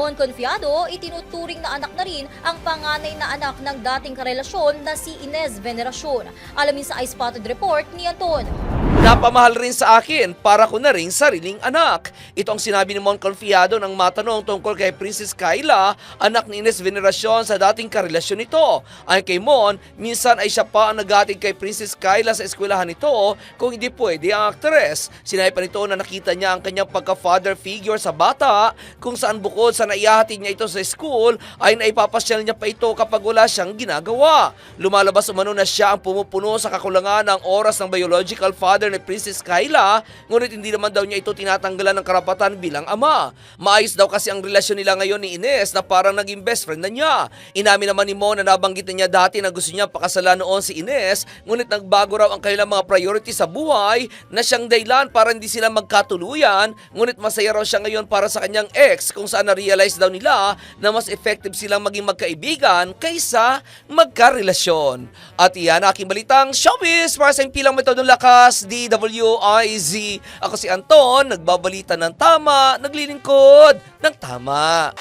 Mon Confiado, itinuturing na anak na rin ang panganay na anak ng dating karelasyon na si Inez Veneracion. Alamin sa iSpotted Report ni Anton. Napamahal rin sa akin para ko na rin sariling anak. Ito ang sinabi ni Mon Confiado nang matanong tungkol kay Princess Kyla, anak ni Ines Veneracion sa dating karelasyon nito. Ayon kay Mon, minsan ay siya pa ang nagating kay Princess Kyla sa eskwelahan nito kung hindi pwede ang aktres. Sinabi pa nito na nakita niya ang kanyang pagka-father figure sa bata kung saan bukod sa naiyahatid niya ito sa school ay naipapasyal niya pa ito kapag wala siyang ginagawa. Lumalabas umano na siya ang pumupuno sa kakulangan ng oras ng biological father ni Princess Kyla, ngunit hindi naman daw niya ito tinatanggalan ng karapatan bilang ama. Maayos daw kasi ang relasyon nila ngayon ni Ines na parang naging best friend na niya. Inamin naman ni Mo na nabanggit na niya dati na gusto niya pakasalan noon si Ines, ngunit nagbago raw ang kanilang mga priority sa buhay na siyang dahilan para hindi sila magkatuluyan, ngunit masaya raw siya ngayon para sa kanyang ex kung saan na-realize daw nila na mas effective silang maging magkaibigan kaysa magkarelasyon. At iyan aking balitang showbiz para sa impilang metodong lakas, DWIZ. Ako si Anton, nagbabalita ng tama, naglilingkod ng tama.